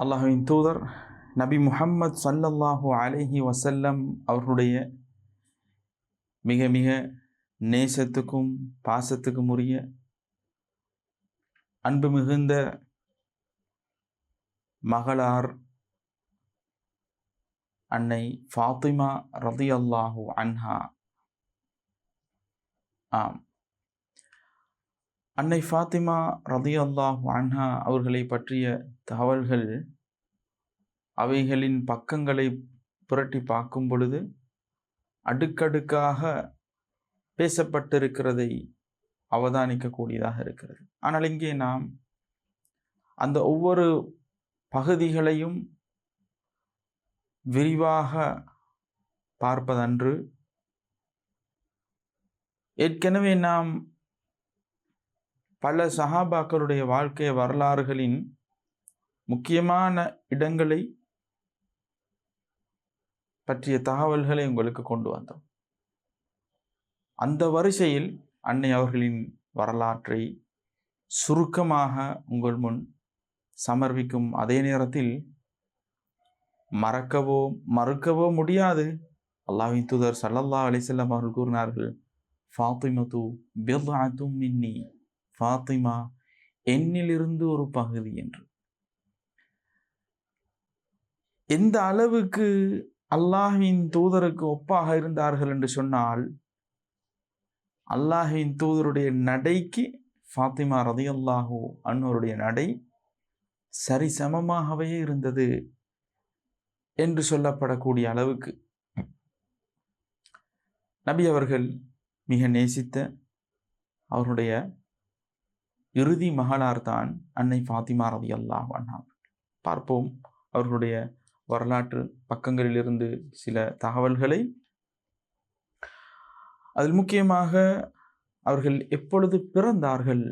அல்லாஹுவின் தூதர் நபி முஹம்மது ஸல்லல்லாஹு அலஹி வசல்லம் அவர்களுடைய மிக மிக நேசத்துக்கும் பாசத்துக்கும் உரிய அன்பு மிகுந்த மகளார் அன்னை ஃபாத்திமா ரதியல்லாஹு அன்ஹா. ஆம். அன்னை ஃபாத்திமா ரதியல்லாஹு அன்ஹா அவர்களை பற்றிய தகவல்கள் அவைகளின் பக்கங்களை புரட்டி பார்க்கும் பொழுது அடுக்கடுக்காக பேசப்பட்டிருக்கிறதை அவதானிக்கக்கூடியதாக இருக்கிறது. ஆனால் இங்கே நாம் அந்த ஒவ்வொரு பகுதிகளையும் விரிவாக பார்ப்பதன்று ஏற்கனவே நாம் பல சஹாபாக்களுடைய வாழ்க்கை வரலாறுகளின் முக்கியமான இடங்களை பற்றிய தகவல்களை உங்களுக்கு கொண்டு வந்தோம். அந்த வரிசையில் அன்னை அவர்களின் வரலாற்றை சுருக்கமாக உங்கள் முன் சமர்ப்பிக்கும் அதே நேரத்தில் மறக்கவோ மறுக்கவோ முடியாது. அல்லாஹின் தூதர் சல்லல்லா அலிசல்லாம் அவர்கள் கூறினார்கள் ஃபாத்திமது பிர்ஆத்தும் மின்னி. ஃபாத்திமா என்னிலிருந்து ஒரு பகுதி என்று. எந்த அளவுக்கு அல்லாஹின் தூதருக்கு ஒப்பாக இருந்தார்கள் என்று சொன்னால் அல்லாஹின் தூதருடைய நடைக்கு ஃபாத்திமா ரதியல்லாஹூ அன்னோருடைய நடை சரிசமமாகவே இருந்தது என்று சொல்லப்படக்கூடிய அளவுக்கு. நபி அவர்கள் மிக நேசித்த அவருடைய இறுதி மகளார் தான் அன்னை ஃபாத்திமா ரதி அல்லாஹ் பார்ப்போம். அவர்களுடைய வரலாற்று பக்கங்களிலிருந்து சில தகவல்களை. அதில் முக்கியமாக அவர்கள் எப்பொழுது பிறந்தார்கள்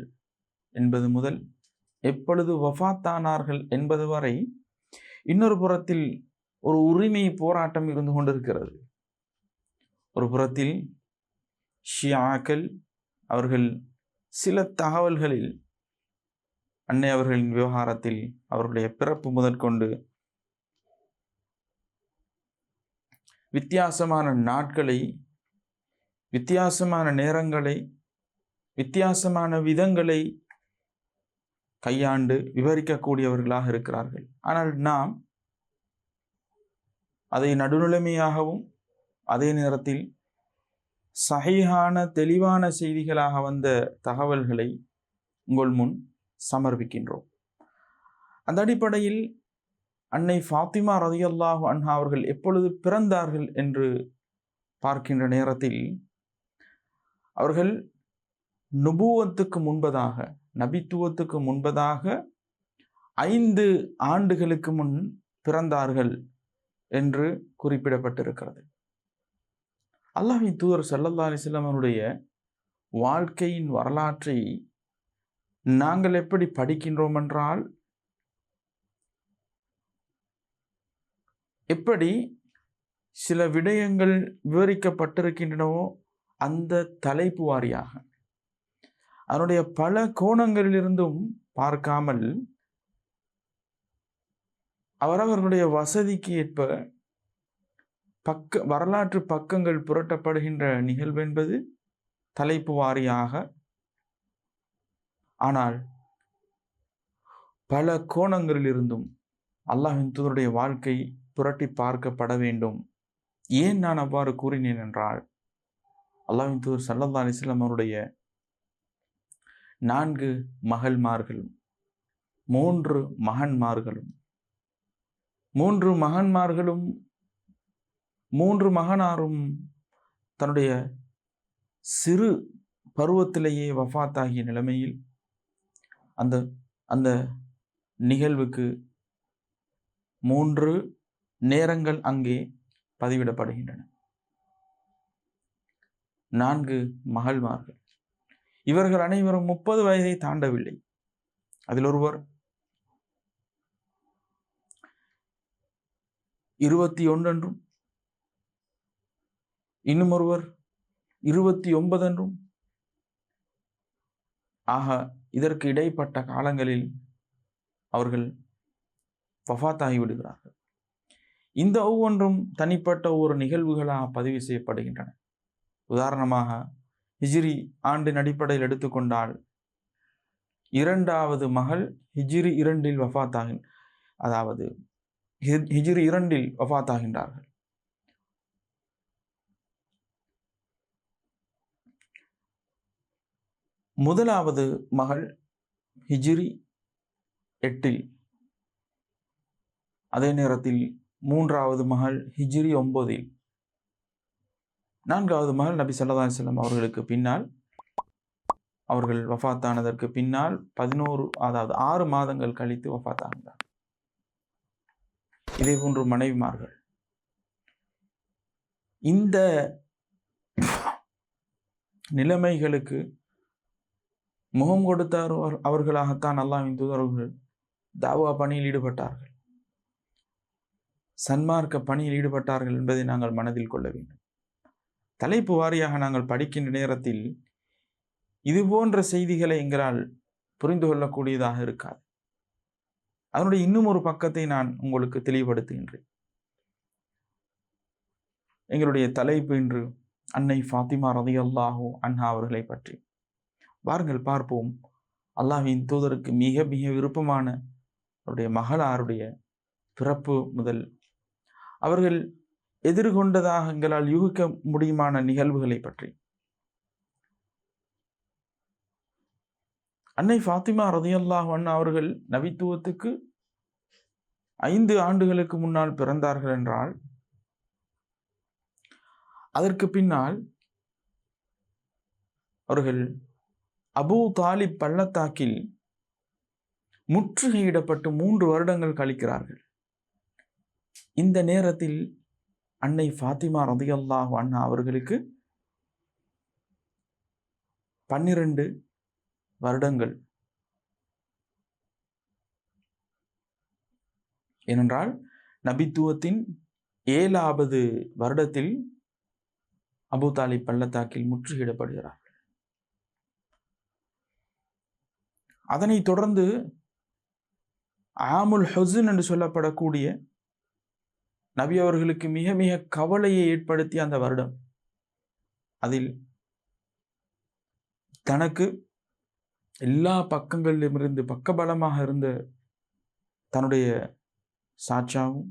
என்பது முதல். எப்பொழுது வஃத்தானார்கள் என்பது வரை இன்னொரு புறத்தில் ஒரு உரிமை போராட்டம் இருந்து கொண்டிருக்கிறது. ஒரு புறத்தில் ஷியாக்கள் அவர்கள் சில தகவல்களில் அன்னை அவர்களின் விவகாரத்தில் அவர்களுடைய பிறப்பு முதற்கொண்டு வித்தியாசமான நாட்களை வித்தியாசமான நேரங்களை வித்தியாசமான விதங்களை கையாண்டு விவரிக்கக்கூடியவர்களாக இருக்கிறார்கள். ஆனால் நாம் அதை நடுநிலைமையாகவும் அதே நேரத்தில் சகையான தெளிவான செய்திகளாக வந்த தகவல்களை உங்கள் முன் சமர்ப்பிக்கின்றோம். அந்த அடிப்படையில் அன்னை ஃபாத்திமா ரதியல்லாஹு அன்ஹா அவர்கள் எப்பொழுது பிறந்தார்கள் என்று பார்க்கின்ற நேரத்தில் அவர்கள் நுபுவத்துக்கு முன்பதாக நபித்துவத்துக்கு முன்பதாக ஐந்து ஆண்டுகளுக்கு முன் பிறந்தார்கள் என்று குறிப்பிடப்பட்டிருக்கிறது. அல்லாஹின் தூதர் சல்லல்லா அலிஸ்லாம் வாழ்க்கையின் வரலாற்றை நாங்கள் எப்படி படிக்கின்றோம் என்றால் எப்படி சில விடயங்கள் விவரிக்கப்பட்டிருக்கின்றனவோ அந்த தலைப்பு வாரியாக. அதனுடைய பல கோணங்களிலிருந்தும் பார்க்காமல் அவரவர்களுடைய வசதிக்கு ஏற்ப பக்க வரலாற்று பக்கங்கள் புரட்டப்படுகின்ற நிகழ்வு என்பது தலைப்பு வாரியாக. ஆனால் பல கோணங்களிலிருந்தும் அல்லாஹின் தூதருடைய வாழ்க்கை புரட்டி பார்க்கப்பட வேண்டும். ஏன் நான் அவ்வாறு கூறினேன் என்றால் அல்லாஹின் தூதர் சல்லல்லா அலிஸ்லாம் அவருடைய நான்கு மகள்மார்களும் மூன்று மகன்மார்களும் மூன்று மகன்மார்களும் மூன்று மகனாரும் தன்னுடைய சிறு பருவத்திலேயே வஃத்தாகிய நிலைமையில் அந்த அந்த நிகழ்வுக்கு மூன்று நேரங்கள் அங்கே பதிவிடப்படுகின்றன. நான்கு மகள்மார்கள். இவர்கள் அனைவரும் முப்பது வயதை தாண்டவில்லை. அதில் ஒருவர் இருபத்தி ஒன்றென்றும் இன்னும் ஒருவர் இருபத்தி ஒன்பது என்றும் ஆக இதற்கு இடைப்பட்ட காலங்களில் அவர்கள் வஃபாத்தாகி விடுகிறார்கள். இந்த ஒவ்வொன்றும் தனிப்பட்ட ஒரு நிகழ்வுகளாக பதிவு செய்யப்படுகின்றன. உதாரணமாக ஹிஜிரி ஆண்டின் அடிப்படையில் எடுத்துக்கொண்டால் இரண்டாவது மகள் ஹிஜிரி இரண்டில் வஃபாத்தாகின் அதாவது ஹிஜிரி ஹிஜ்ரி இரண்டில் வஃபாத்தாகின்றார்கள் முதலாவது மகள் ஹிஜ்ரி எட்டில். அதே நேரத்தில் மூன்றாவது மகள் ஹிஜ்ரி ஒன்பதில் நான்காவது மகள் நபி ஸல்லல்லாஹு செல்லம் அவர்களுக்கு பின்னால். அவர்கள் வஃபாத்தானதற்கு பின்னால் பதினோரு அதாவது ஆறு மாதங்கள் கழித்து வஃத்தாகின்றார் இதே போன்று மனைவிமார்கள். இந்த நிலைமைகளுக்கு முகம் கொடுத்தார் அவர்- அவர்களாகத்தான் அல்லாவின் தூதர்கள் தாவா பணியில் ஈடுபட்டார்கள். சன்மார்க்க பணியில் ஈடுபட்டார்கள் என்பதை நாங்கள் மனதில் கொள்ள வேண்டும். தலைப்பு வாரியாக நாங்கள் படிக்கின்ற நேரத்தில் இது போன்ற செய்திகளை எங்களால் புரிந்து கொள்ளக்கூடியதாக இருக்காது. அதனுடைய இன்னும் ஒரு பக்கத்தை நான் உங்களுக்கு தெளிவுபடுத்துகின்றேன். எங்களுடைய தலைப்பு இன்று அன்னை ஃபாத்திமா ரதியல்லாஹு அன்ஹா அவர்களை பற்றி. வாருங்கள் பார்ப்போம். அல்லாஹின் தூதருக்கு மிக மிக விருப்பமான அவருடைய மகளாருடைய பிறப்பு முதல் அவர்கள் எதிர்கொண்டதாக எங்களால் யூகிக்க முடியுமான நிகழ்வுகளை பற்றி. அன்னை ஃபாத்திமா ரதியல்லாஹன் அவர்கள் நபித்துவத்துக்கு ஐந்து ஆண்டுகளுக்கு முன்னால் பிறந்தார்கள் என்றால் அதற்கு பின்னால் அவர்கள் அபூ தாலிப் பள்ளத்தாக்கில் முற்றுகையிடப்பட்டு மூன்று வருடங்கள் கழிக்கிறார்கள். இந்த நேரத்தில் அன்னை ஃபாத்திமா ரதியல்லாஹ் அண்ணா அவர்களுக்கு பன்னிரண்டு வருடங்கள். ஏனென்றால் நபித்துவத்தின் ஏழாவது வருடத்தில் அபூ தாலிப் பள்ளத்தாக்கில் முற்றுகையிடப்படுகிறார். அதனைத் தொடர்ந்து ஆமுல் ஹொசுன் என்று சொல்லப்படக்கூடிய நபி அவர்களுக்கு மிக மிக கவலையை ஏற்படுத்திய அந்த வருடம். அதில் தனக்கு எல்லா பக்கங்களிலுமிருந்து பக்கபலமாக இருந்த தன்னுடைய சாட்சாவும்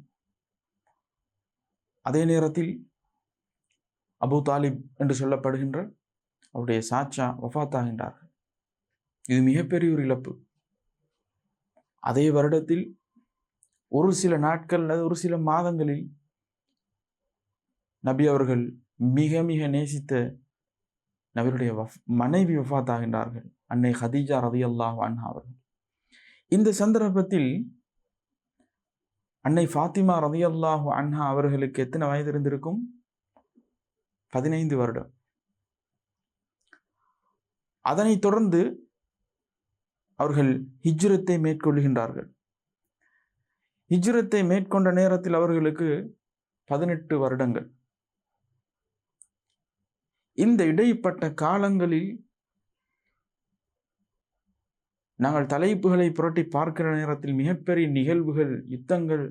அதே நேரத்தில் அபு தாலிப் என்று சொல்லப்படுகின்ற அவருடைய சாட்சா வஃபாத்தாகின்றார்கள் இது மிகப்பெரிய ஒரு இழப்பு. அதே வருடத்தில் ஒரு சில நாட்கள் அல்லது ஒரு சில மாதங்களில் நபி அவர்கள் மிக மிக நேசித்த நபருடைய வஃப் மனைவி வஃபாத்தாகின்றார்கள் அன்னை ஹதீஜா ரதியல்லாஹு அண்ணா அவர்கள். இந்த சந்தர்ப்பத்தில் அன்னை ஃபாத்திமா ரதி அல்லாஹ் அண்ணா அவர்களுக்கு எத்தனை வயது இருந்திருக்கும்? பதினைந்து வருடம். அதனைத் தொடர்ந்து அவர்கள் ஹிஜ்ரத்தை மேற்கொள்கின்றார்கள். ஹிஜ்ரத்தை மேற்கொண்ட நேரத்தில் அவர்களுக்கு பதினெட்டு வருடங்கள். இந்த இடைப்பட்ட காலங்களில் நாங்கள் தலைப்புகளை புரட்டி பார்க்கிற நேரத்தில் மிகப்பெரிய நிகழ்வுகள் யுத்தங்கள்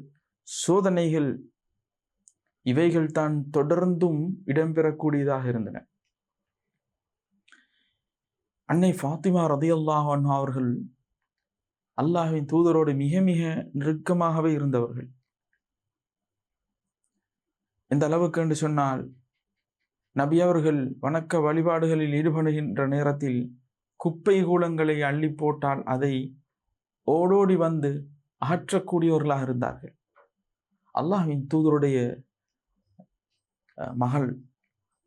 சோதனைகள் இவைகள் தான் தொடர்ந்தும் இடம்பெறக்கூடியதாக இருந்தன. அன்னை ஃபாத்திமா ரதியல்லாஹ் அன்ஹா அவர்கள் அல்லாஹின் தூதரோடு மிக மிக நெருக்கமாகவே இருந்தவர்கள். எந்த அளவுக்கு என்று சொன்னால் நபி அவர்கள் வணக்க வழிபாடுகளில் ஈடுபடுகின்ற நேரத்தில் குப்பை கூலங்களை அள்ளி போட்டால் அதை ஓடோடி வந்து அகற்றக்கூடியவர்களாக இருந்தார்கள். அல்லாஹின் தூதருடைய அஹ், மகள்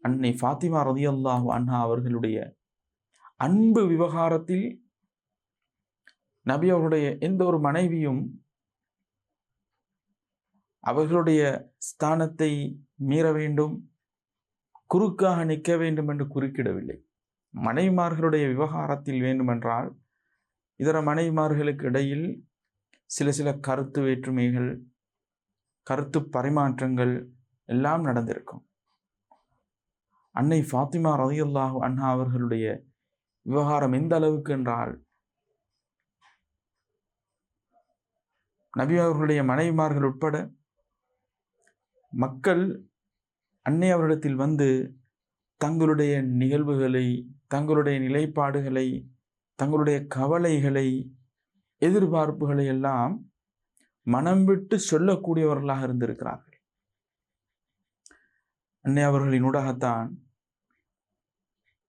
அன்னை ஃபாத்திமா ரதியல்லாஹு அன்ஹா அவர்களுடைய அன்பு விவகாரத்தில் நபி அவருடைய எந்த ஒரு மனைவியும் அவர்களுடைய ஸ்தானத்தை மீற வேண்டும் குறுக்காக நிற்க வேண்டும் என்று குறுக்கிடவில்லை. மனைவிமார்களுடைய விவகாரத்தில் வேண்டுமென்றால் இதர மனைவிமார்களுக்கு இடையில் சில சில கருத்து வேற்றுமைகள் கருத்து பரிமாற்றங்கள் எல்லாம் நடந்திருக்கும். அன்னை ஃபாத்திமா ரதியுல்லாஹு அண்ணா அவர்களுடைய விவகாரம் எந்த அளவுக்கு என்றால் நபி அவர்களுடைய மனைவிமார்கள் உட்பட மக்கள் அன்னை அவரிடத்தில் வந்து தங்களுடைய நிகழ்வுகளை தங்களுடைய நிலைப்பாடுகளை தங்களுடைய கவலைகளை எதிர்பார்ப்புகளை எல்லாம் மனம் விட்டு சொல்லக்கூடியவர்களாக இருந்திருக்கிறார்கள். அன்னை அவர்களின் ஊடாகத்தான்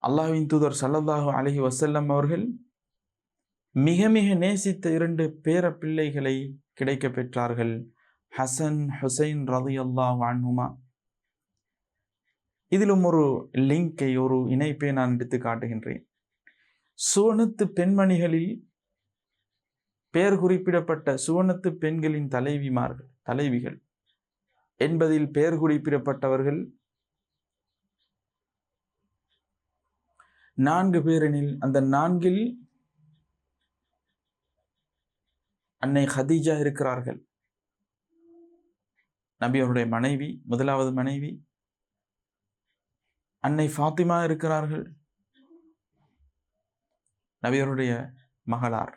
அல்லாஹ்வின் தூதர் சல்லல்லாஹு அலஹி வசல்லம் அவர்கள் மிக மிக நேசித்த இரண்டு பேர பிள்ளைகளை கிடைக்க பெற்றார்கள். ஹசன் ஹுசைன் ரதி அல்லாஹ் அன்ஹுமா. இதிலும் ஒரு லிங்கை ஒரு இணைப்பை நான் எடுத்து காட்டுகின்றேன். சுவனத்து பெண்மணிகளில் பெயர் குறிப்பிடப்பட்ட சுவனத்து பெண்களின் தலைவிமார்கள் தலைவிகள். என்பதில் பெயர் குறிப்பிடப்பட்டவர்கள் நான்கு பேரெனில் அந்த நான்கில் அன்னை ஹதீஜா இருக்கிறார்கள். நபி அவருடைய மனைவி முதலாவது மனைவி. அன்னை ஃபாத்திமா இருக்கிறார்கள். நபியருடைய மகளார்.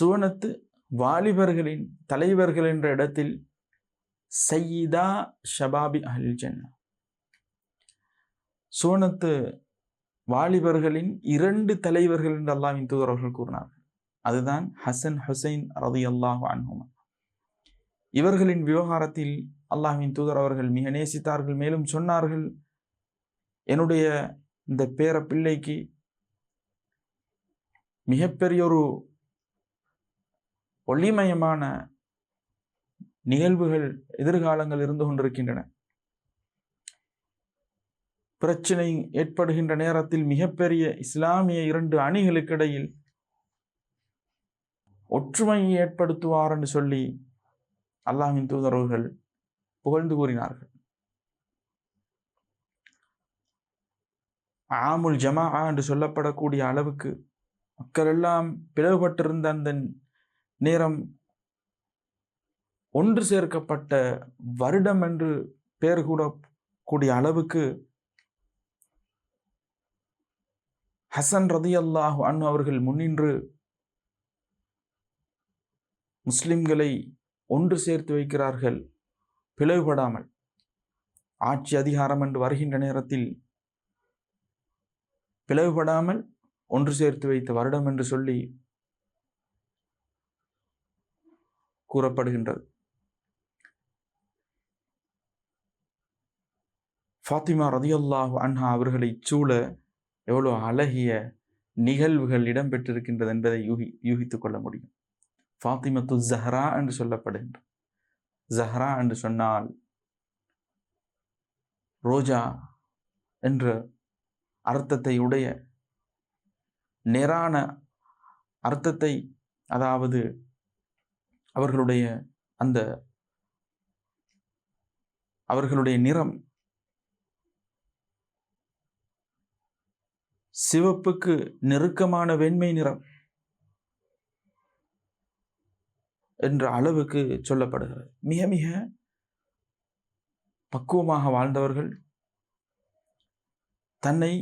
சுவனத்து வாலிபர்களின் தலைவர்கள் என்ற இடத்தில் சையீதா ஷபாபி அஹில் ஜன்னா சுவனத்து வாலிபர்களின் இரண்டு தலைவர்கள் என்று அல்லாவின் தூதரவர்கள் கூறினார்கள். அதுதான் ஹசன் ஹுசைன் ரதி அல்லாஹு அன்ஹுமா. இவர்களின் விவகாரத்தில் அல்லாஹின் தூதர் அவர்கள் மிக நேசித்தார்கள் மேலும் சொன்னார்கள் என்னுடைய இந்த பேர பிள்ளைக்கு மிகப்பெரிய ஒரு ஒளிமயமான நிகழ்வுகள் எதிர்காலங்கள் இருந்து கொண்டிருக்கின்றன. பிரச்சனை ஏற்படுகின்ற நேரத்தில் மிகப்பெரிய இஸ்லாமிய இரண்டு அணிகளுக்கிடையில் ஒற்றுமையை ஏற்படுத்துவார் என்று சொல்லி அல்லாஹின் தூதரவர்கள் புகழ்ந்து கூறினார்கள். ஆமுல் ஜமா என்று சொல்லப்படக்கூடிய அளவுக்கு மக்கள் எல்லாம் பிளவுபட்டிருந்த அந்த நேரம் ஒன்று சேர்க்கப்பட்ட வருடம் என்று பெயர் கூட கூடிய அளவுக்கு ஹசன் ரதி அல்லாஹ் அன்னு அவர்கள் முன்னின்று முஸ்லிம்களை ஒன்று சேர்த்து வைக்கிறார்கள். பிளவுபடாமல். ஆட்சி அதிகாரம் என்று வருகின்ற நேரத்தில் பிளவுபடாமல் ஒன்று சேர்த்து வைத்த வருடம் என்று சொல்லி கூறப்படுகின்றது. ஃபாத்திமா ரதியல்லாஹு அன்ஹா அவர்களை சூழ எவ்வளோ அழகிய நிகழ்வுகள் இடம்பெற்றிருக்கின்றது என்பதை யூகி யூகித்துக் கொள்ள முடியும். ஃபாத்திமத்து ஜஹ்ரா என்று சொல்லப்படுகின்ற ஜஹ்ரா என்று சொன்னால் ரோஜா என்ற அர்த்தத்தை உடைய நேரான அர்த்தத்தை அதாவது அவர்களுடைய அந்த அவர்களுடைய நிறம் சிவப்புக்கு நெருக்கமான வெண்மை நிறம் என்ற அளவுக்கு சொல்லப்படுகிறது. மிக மிக பக்குவமாக வாழ்ந்தவர்கள் தன்னை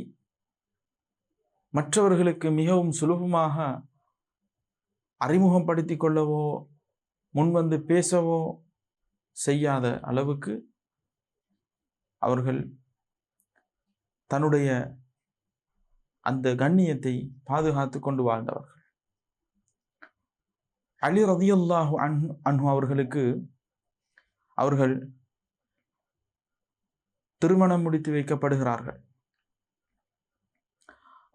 மற்றவர்களுக்கு மிகவும் சுலபமாக அறிமுகப்படுத்தி கொள்ளவோ முன்வந்து பேசவோ செய்யாத அளவுக்கு அவர்கள் தன்னுடைய அந்த கண்ணியத்தை பாதுகாத்து கொண்டு வாழ்ந்தவர்கள். அலி ரதியுல்லாஹு அன் அன்ஹு அவர்களுக்கு அவர்கள் திருமணம் முடித்து வைக்கப்படுகிறார்கள்.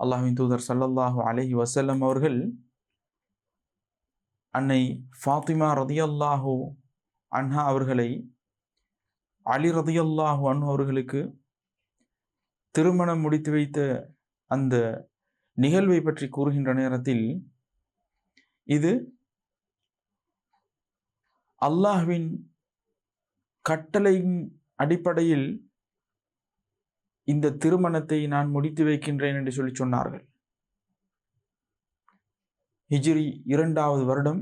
அல்லாஹின் தூதர் சல்லல்லாஹு அலஹி வசல்லம் அவர்கள் அன்னை ஃபாத்திமா ரதியல்லாஹு அன்ஹா அவர்களை அலி ரதியல்லாஹு அன்ஹு அவர்களுக்கு திருமணம் முடித்து வைத்த அந்த நிகழ்வை பற்றி கூறுகின்ற நேரத்தில் இது அல்லாஹ்வின் கட்டளையின் அடிப்படையில் இந்த திருமணத்தை நான் முடித்து வைக்கின்றேன் என்று சொல்லி சொன்னார்கள். ஹிஜ்ரி இரண்டாவது வருடம்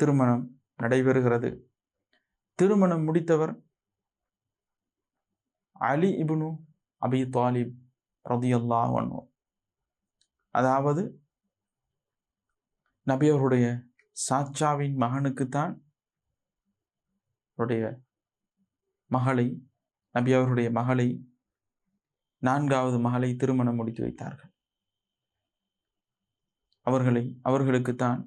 திருமணம் நடைபெறுகிறது. திருமணம் முடித்தவர் அலி இபுனு அபி தாலிப். ரதியல்லாஹ் அதாவது நபி அவருடைய சாச்சாவின் மகனுக்குத்தான் அவருடைய மகளை நபி அவருடைய மகளை நான்காவது மகளை திருமணம் முடித்து வைத்தார்கள். அவர்களை அவர்களுக்குத்தான்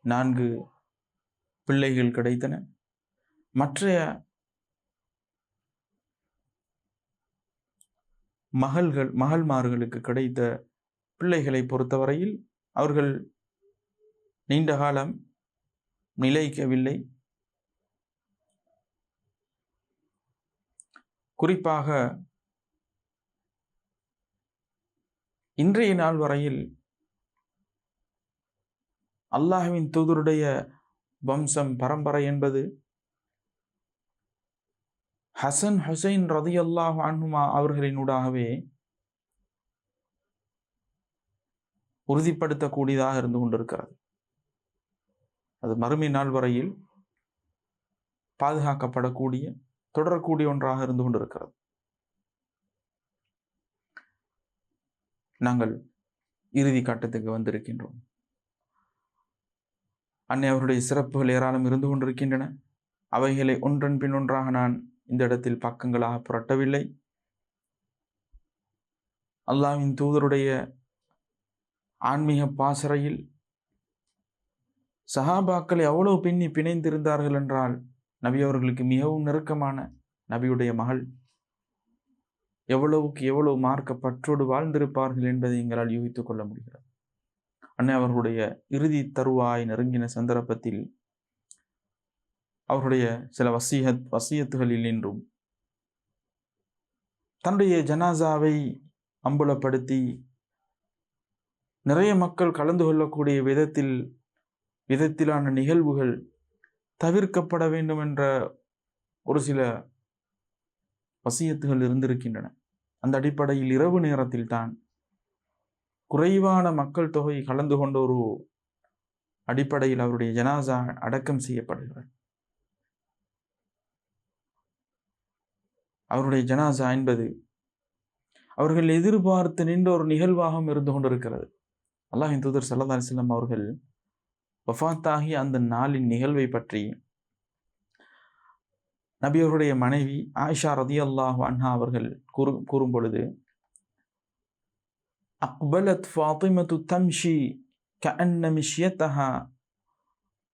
நான்கு பிள்ளைகள் கிடைத்தன. மற்றைய மகள்கள் மகள்மார்களுக்கு கிடைத்த பிள்ளைகளை பொறுத்தவரையில் அவர்கள் நீண்ட காலம் நிலைக்கவில்லை. குறிப்பாக இன்றைய நாள் வரையில் அல்லாஹுவின் தூதருடைய வம்சம் பரம்பரை என்பது ஹசன் ஹுசைன் ரதியல்லாஹ் அன்ஹுமா அவர்களினூடாகவே உறுதிப்படுத்தக்கூடியதாக இருந்து கொண்டிருக்கிறது. அது மறுமை நாள் வரையில் பாதுகாக்கப்படக்கூடிய தொடரக்கூடிய ஒன்றாக இருந்து கொண்டிருக்கிறது. நாங்கள் இறுதி கட்டத்துக்கு வந்திருக்கின்றோம். அன்னை அவருடைய சிறப்புகள் ஏராளம் இருந்து கொண்டிருக்கின்றன. அவைகளை ஒன்றன் பின் ஒன்றாக நான் இந்த இடத்தில் பக்கங்களாக புரட்டவில்லை. அல்லாவின் தூதருடைய ஆன்மீக பாசறையில் சஹாபாக்கள் எவ்வளவு பின்னி பிணைந்திருந்தார்கள் என்றால் நபி அவர்களுக்கு மிகவும் நெருக்கமான நபியுடைய மகள் எவ்வளவுக்கு எவ்வளவு மார்க்க பற்றோடு வாழ்ந்திருப்பார்கள் என்பதை எங்களால் யூகித்துக் கொள்ள முடிகிறது. அன்னை அவர்களுடைய இறுதி தருவாய் நெருங்கின சந்தர்ப்பத்தில் அவருடைய சில வசியத் வசியத்துகளில் நின்றும். தன்னுடைய ஜனாசாவை அம்பலப்படுத்தி நிறைய மக்கள் கலந்து கொள்ளக்கூடிய விதத்தில் விதத்திலான நிகழ்வுகள் தவிர்க்கப்பட வேண்டும் என்ற ஒரு சில வசியத்துகள் இருந்திருக்கின்றன. அந்த அடிப்படையில் இரவு நேரத்தில் தான் குறைவான மக்கள் தொகை கலந்து கொண்ட ஒரு அடிப்படையில் அவருடைய ஜனாசா அடக்கம் செய்யப்படுகிறார் அவருடைய ஜனாசா என்பது அவர்கள் எதிர்பார்த்து நின்ற ஒரு நிகழ்வாகவும் இருந்து கொண்டிருக்கிறது. அல்லாஹின் தூதர் சல்லா அலிஸ்லாம் அவர்கள் வஃத்தாகிய அந்த நாளின் நிகழ்வை பற்றி நபி அவருடைய மனைவி ஆயிஷா ரதி அல்லாஹ் அன்ஹா அவர்கள் கூறு கூறும் பொழுது அக்பலத் ஃபாத்திமத்து தம்ஷி கஅன்ன மிஷ்யத்தஹா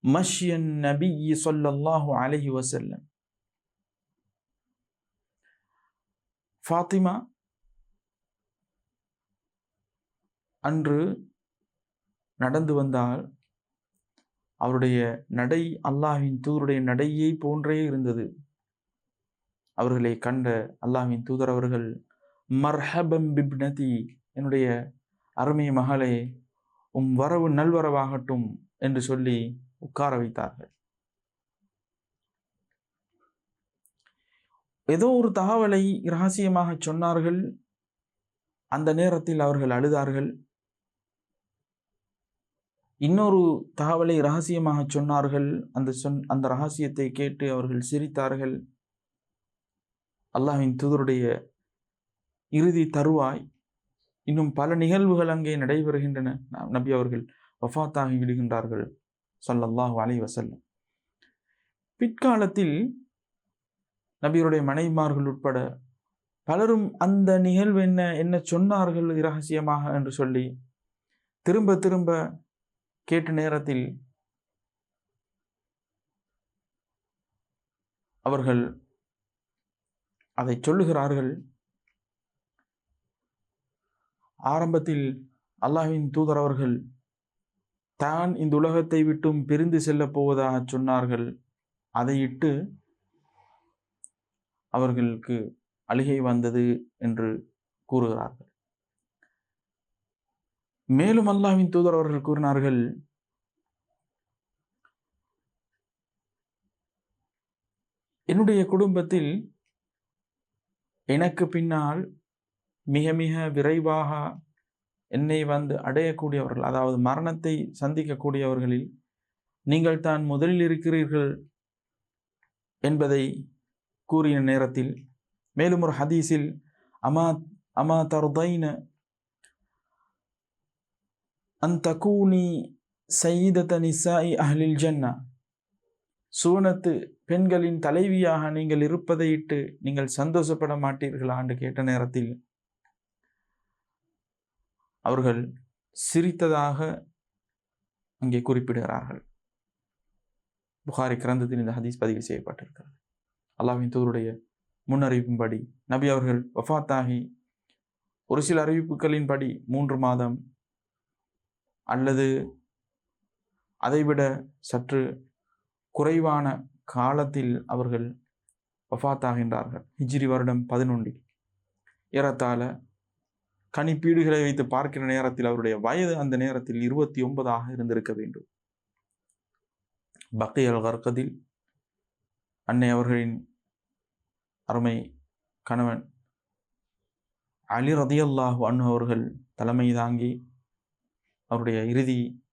மஷ்யன் நபி சொல்லல்லாஹு அலஹி வசல்லம் ஃபாத்திமா அன்று நடந்து வந்தால் அவருடைய நடை அல்லாஹின் தூதருடைய நடையை போன்றே இருந்தது. அவர்களை கண்ட அல்லாஹின் தூதர் அவர்கள் மர்ஹபம் பிப்னதி என்னுடைய அருமை மகளே உம் வரவு நல்வரவாகட்டும் என்று சொல்லி உட்கார வைத்தார்கள். ஏதோ ஒரு தகவலை ரகசியமாக சொன்னார்கள். அந்த நேரத்தில் அவர்கள் அழுதார்கள். இன்னொரு தகவலை ரகசியமாக சொன்னார்கள். அந்த சொன் அந்த ரகசியத்தை கேட்டு அவர்கள் சிரித்தார்கள். அல்லாஹின் தூதருடைய இறுதி தருவாய். இன்னும் பல நிகழ்வுகள் அங்கே நடைபெறுகின்றன. நபி அவர்கள் வஃத்தாகி விடுகின்றார்கள். சொல்லல்லாஹு அலை வசல்லம் பிற்காலத்தில் நபியுடைய மனைவிமார்கள் உட்பட பலரும் அந்த நிகழ்வு என்ன என்ன சொன்னார்கள் இரகசியமாக என்று சொல்லி திரும்ப திரும்ப கேட்ட நேரத்தில் அவர்கள் அதை சொல்லுகிறார்கள். ஆரம்பத்தில் அல்லாஹின் தூதர் அவர்கள் தான் இந்த உலகத்தை விட்டும் பிரிந்து செல்லப் போவதாக சொன்னார்கள். அதை இட்டு அவர்களுக்கு அழுகை வந்தது என்று கூறுகிறார்கள். மேலும் அல்லாவின் தூதர் அவர்கள் கூறினார்கள் என்னுடைய குடும்பத்தில் எனக்கு பின்னால் மிக மிக விரைவாக என்னை வந்து அடையக்கூடியவர்கள் அதாவது மரணத்தை சந்திக்கக்கூடியவர்களில் நீங்கள் தான் முதலில் இருக்கிறீர்கள் என்பதை கூறிய நேரத்தில் மேலும் ஒரு ஹதீஸில் அமா அமா தருதைன அன் தகூனி சயீதத நிசாயி அஹ்லில் ஜன்னா. சுவனத்து பெண்களின் தலைவியாக நீங்கள் இருப்பதை இட்டு நீங்கள் சந்தோஷப்பட மாட்டீர்களா என்று கேட்ட நேரத்தில். அவர்கள் சிரித்ததாக அங்கே குறிப்பிடுகிறார்கள். புகாரி கிரந்தத்தில் இந்த ஹதீஸ் பதிவு செய்யப்பட்டிருக்கிறது. அல்லாஹின் தூதருடைய முன்னறிவிப்பின்படி நபி அவர்கள் வஃபாத்தாகி ஒரு சில அறிவிப்புகளின்படி மூன்று மாதம் அல்லது அதைவிட சற்று குறைவான காலத்தில் அவர்கள் வஃத்தாகின்றார்கள். ஹிஜ்ரி வருடம் பதினொன்றில். ஏறத்தாழ கணிப்பீடுகளை வைத்து பார்க்கிற நேரத்தில் அவருடைய வயது அந்த நேரத்தில் இருபத்தி ஒன்பதாக இருந்திருக்க வேண்டும். பக்கை அல் அன்னை அவர்களின் அருமை கணவன் அலி ரதியல்லாஹு அன்னு அவர்கள் தலைமை தாங்கி அவருடைய இறுதி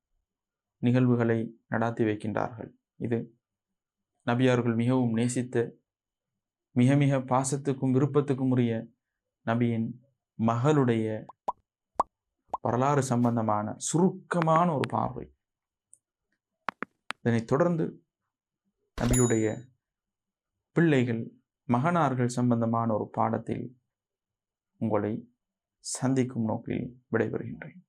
நிகழ்வுகளை நடாத்தி வைக்கின்றார்கள். இது நபி அவர்கள் மிகவும் நேசித்த மிக மிக பாசத்துக்கும் விருப்பத்துக்கும் உரிய நபியின் மகளுடைய வரலாறு சம்பந்தமான சுருக்கமான ஒரு பார்வை. இதனைத் தொடர்ந்து நபியுடைய பிள்ளைகள் மகனார்கள் சம்பந்தமான ஒரு பாடத்தில் உங்களை சந்திக்கும் நோக்கில் விடைபெறுகின்றேன்.